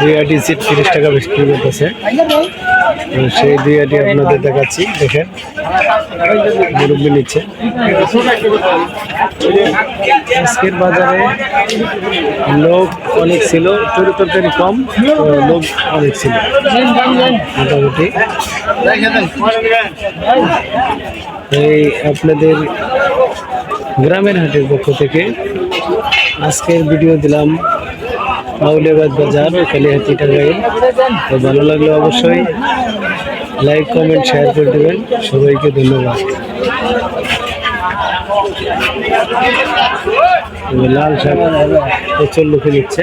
দুই আটি সিট তিরিশ টাকা বিক্রি করতেছে। সেই দুই আটি আপনাদের দেখাচ্ছি, দেখেন। মুরব্বী নিচ্ছে। আজকের বাজারে লোক অনেক ছিল তরি তরকারি কম লোক অনেক ছিল। মোটামুটি। এই আপনাদের গ্রামের হাটের পক্ষ থেকে আজকের ভিডিও দিলাম আউলিয়াবাদ বাজার, কালিহাতি টাঙ্গাইল। তো ভালো লাগলে অবশ্যই লাইক কমেন্ট শেয়ার করে দেবেন। সবাইকে ধন্যবাদ। লাল শাক প্রচুর লোকে নিচ্ছে।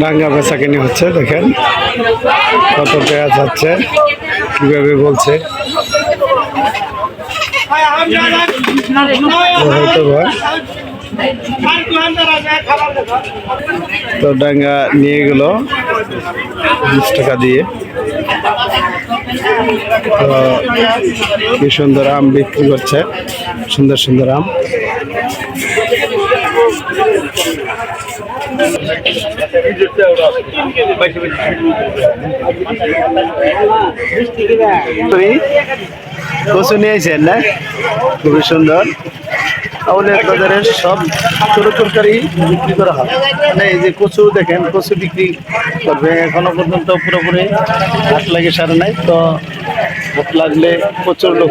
ডাঙ্গা বেচা কিনে হচ্ছে, দেখেন। কত পেঁয়াজ যাচ্ছে, কীভাবে বলছে। তো ডাঙ্গা নিয়ে গেল বিশ টাকা দিয়ে। তো কি সুন্দর আম বিক্রি করছে, সুন্দর সুন্দর আম। কচু নিয়ে আইছেন না খুবই সুন্দর। আউলের বাজারে সব ছোট তরকারি বিক্রি করা হয়। মানে এই যে কচু দেখেন, কচু বিক্রি করবে। এখনও পর্যন্ত পুরোপুরি হাট লাগে সারে নাই, তো হাট লাগলে প্রচুর লোক